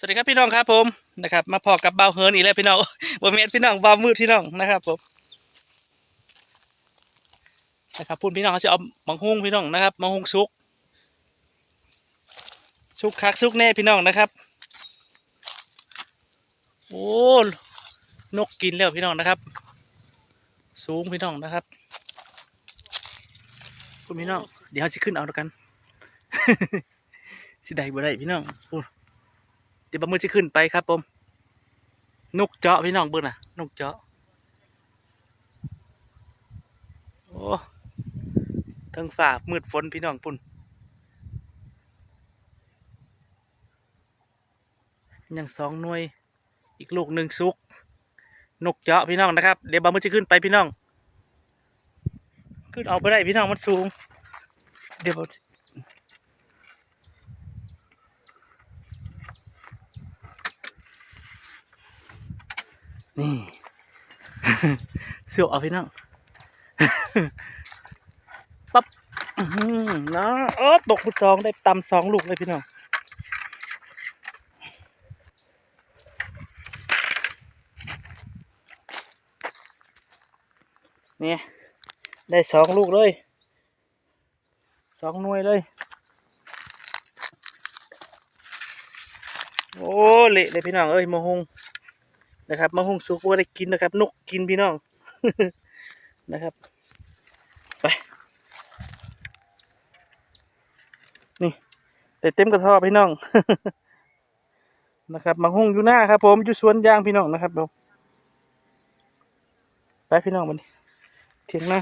สวัสดีครับพี่น้องครับผมนะครับ มาพอกับเบาเฮิร์นอีกแล้วพี่น้องบ่เมนพี่น้องเบามืดพี่น้องนะครับผมนะครับพูดพี่น้องเขาจะเอามังฮุงพี่น้องนะครับมังฮุงซุก ซุกคักซุกแน่พี่น้องนะครับ โอ้นกกินแล้วพี่น้องนะครับ สูงพี่น้องนะครับพูดพี่น้องเดี๋ยวเขาสิขึ้นเอาแล้วกันสิได้บ่ได้พี่น้องเดี๋ยวบะมือจะขึ้นไปครับผมนกเจาะพี่น้องเบิ้งน่ะ นกเจาะโอ้ทั้งฝ่ามืดฝนพี่น้องปุ่น ยังสองหน่วย อีกลูกหนึ่งซุก นกเจาะพี่น้องนะครับ เดี๋ยวบะมือจะขึ้นไปพี่น้อง ขึ้นเอาไปได้พี่น้องมันสูง เดี๋ยวบนี่ เสือกเอาพี่น้อง ปั๊บอื้อหือนะเออตกพุดซองได้ตำสองลูกเลยพี่น้อง นี่ได้สองลูกเลยสองหน่วยเลย โอ้เละเลยพี่น้องเอ้ยมะฮงนะครับมะฮุงสุกว่าได้กินนะครับ นกกินพี่น้องนะครับ ไป นี่ได้เต็มกระทอบพี่น้องนะครับมะฮุงอยู่หน้าครับผมอยู่สวนยางพี่น้องนะครับผมไปพี่น้องมัน เถียงหน้า